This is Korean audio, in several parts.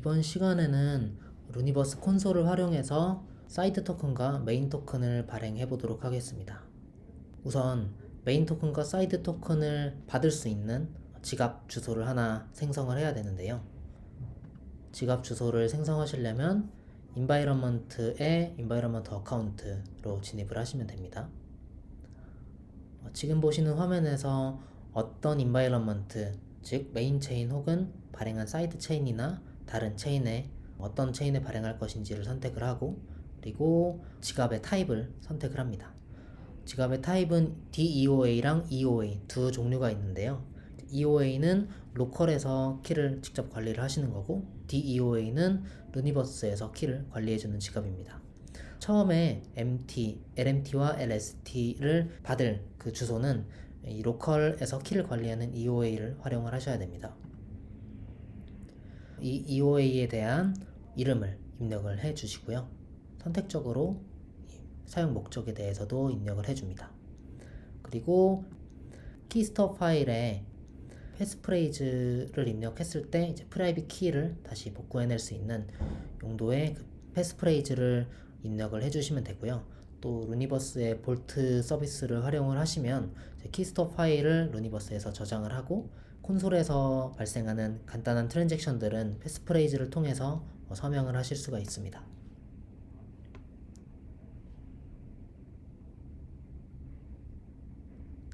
이번 시간에는 루니버스 콘솔을 활용해서 사이드 토큰과 메인 토큰을 발행해 보도록 하겠습니다. 우선 메인 토큰과 사이드 토큰을 받을 수 있는 지갑 주소를 하나 생성을 해야 되는데요. 지갑 주소를 생성하시려면 environment에 environment 어카운트로 진입을 하시면 됩니다. 어, 지금 보시는 화면에서 어떤 environment, 즉 메인 체인 혹은 발행한 사이드 체인이나 다른 체인에 어떤 체인에 발행할 것인지를 선택을 하고 그리고 지갑의 타입을 선택을 합니다. 지갑의 타입은 DEOA랑 EOA 두 종류가 있는데요. EOA는 로컬에서 키를 직접 관리를 하시는 거고 DEOA는 루니버스에서 키를 관리해주는 지갑입니다. 처음에 MT, LMT와 LST를 받을 그 주소는 이 로컬에서 키를 관리하는 EOA를 활용을 하셔야 됩니다. 이 EOA에 대한 이름을 입력을 해 주시고요. 선택적으로 이 사용 목적에 대해서도 입력을 해 줍니다. 그리고 키스터 파일에 패스프레이즈를 입력했을 때 이제 프라이빗 키를 다시 복구해낼 수 있는 용도의 그 패스프레이즈를 입력을 해주시면 되고요. 또 루니버스의 볼트 서비스를 활용을 하시면 키스토 파일을 루니버스에서 저장을 하고 콘솔에서 발생하는 간단한 트랜잭션들은 패스프레이즈를 통해서 어, 서명을 하실 수가 있습니다.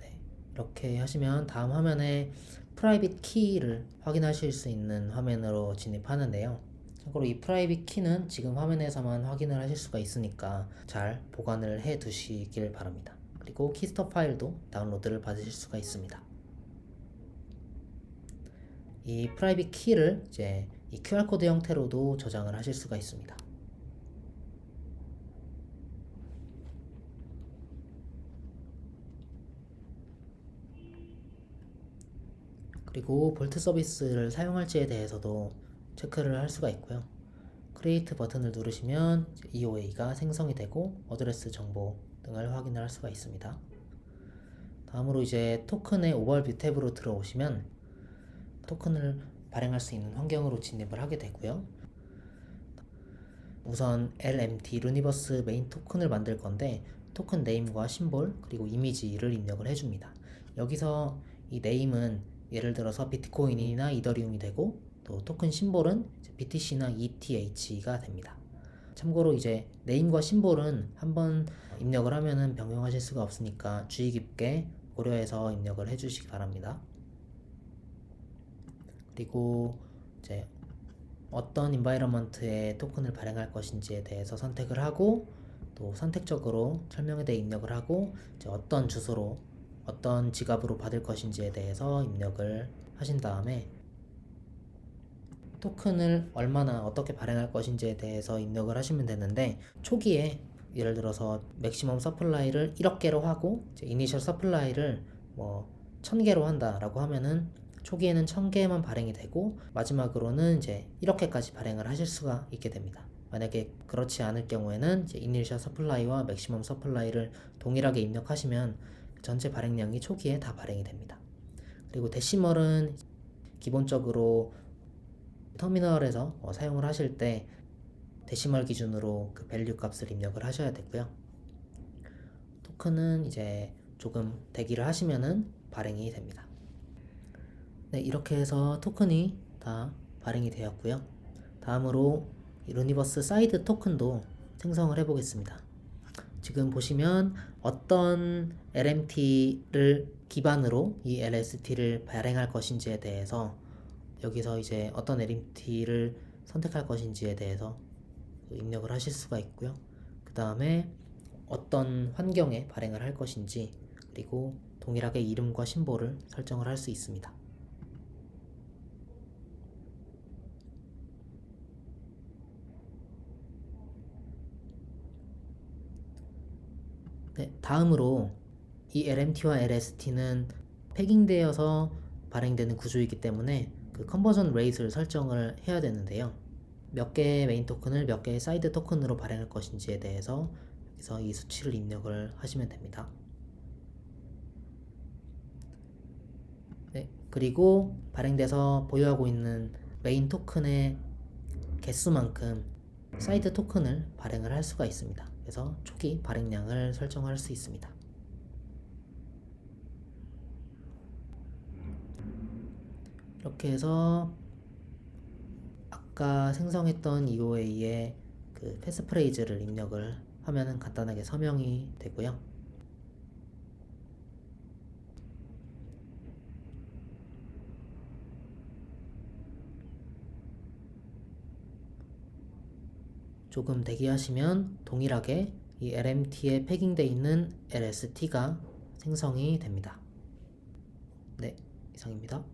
네, 이렇게 하시면 다음 화면에 프라이빗 키를 확인하실 수 있는 화면으로 진입하는데요. 참고로 이 프라이빗 키는 지금 화면에서만 확인을 하실 수가 있으니까 잘 보관을 해 두시길 바랍니다. 그리고 키스터 파일도 다운로드를 받으실 수가 있습니다. 이 프라이빗 키를 이제 이 QR코드 형태로도 저장을 하실 수가 있습니다. 그리고 볼트 서비스를 사용할지에 대해서도 체크를 할 수가 있고요. 크리에이트 버튼을 누르시면 EOA가 생성이 되고 어드레스 정보 등을 확인을 할 수가 있습니다. 다음으로 이제 토큰의 오버뷰 탭으로 들어오시면 토큰을 발행할 수 있는 환경으로 진입을 하게 되고요. 우선 LMT 루니버스 메인 토큰을 만들 건데 토큰 네임과 심볼 그리고 이미지를 입력을 해줍니다. 여기서 이 네임은 예를 들어서 비트코인이나 이더리움이 되고 또 토큰 심볼은 BTC나 ETH가 됩니다. 참고로 이제 네임과 심볼은 한번 입력을 하면은 변경하실 수가 없으니까 주의 깊게 고려해서 입력을 해주시기 바랍니다. 그리고 이제 어떤 인바이러먼트에 토큰을 발행할 것인지에 대해서 선택을 하고 또 선택적으로 설명에 대해 입력을 하고 이제 어떤 주소로 어떤 지갑으로 받을 것인지에 대해서 입력을 하신 다음에 토큰을 얼마나 어떻게 발행할 것인지에 대해서 입력을 하시면 되는데 초기에 예를 들어서 맥시멈 서플라이를 1억 개로 하고 이제 이니셜 서플라이를 뭐 1000개로 한다라고 하면은 초기에는 1000개만 발행이 되고 마지막으로는 이제 1억 개까지 발행을 하실 수가 있게 됩니다. 만약에 그렇지 않을 경우에는 이니셜 서플라이와 맥시멈 서플라이를 동일하게 입력하시면 전체 발행량이 초기에 다 발행이 됩니다. 그리고 데시멀은 기본적으로 터미널에서 어, 사용을 하실 때 데시멀 기준으로 그 밸류 값을 입력을 하셔야 되고요. 토큰은 이제 조금 대기를 하시면은 발행이 됩니다. 네, 이렇게 해서 토큰이 다 발행이 되었고요. 다음으로 루니버스 사이드 토큰도 생성을 해 보겠습니다. 지금 보시면 어떤 LMT를 기반으로 이 LST를 발행할 것인지에 대해서 여기서 이제 어떤 LMT를 선택할 것인지에 대해서 입력을 하실 수가 있고요. 그 다음에 어떤 환경에 발행을 할 것인지 그리고 동일하게 이름과 심볼을 설정을 할 수 있습니다. 네, 다음으로 이 LMT와 LST는 패깅되어서 발행되는 구조이기 때문에 그 컨버전 레이트를 설정을 해야 되는데요. 몇 개의 메인 토큰을 몇 개의 사이드 토큰으로 발행할 것인지에 대해서 여기서 이 수치를 입력을 하시면 됩니다. 네, 그리고 발행돼서 보유하고 있는 메인 토큰의 개수만큼 사이드 토큰을 발행을 할 수가 있습니다. 그래서 초기 발행량을 설정할 수 있습니다. 이렇게 해서 아까 생성했던 EOA의 그 패스프레이즈를 입력을 하면은 간단하게 서명이 되고요. 조금 대기하시면 동일하게 이 LMT에 패깅되어 있는 LST가 생성이 됩니다. 네, 이상입니다.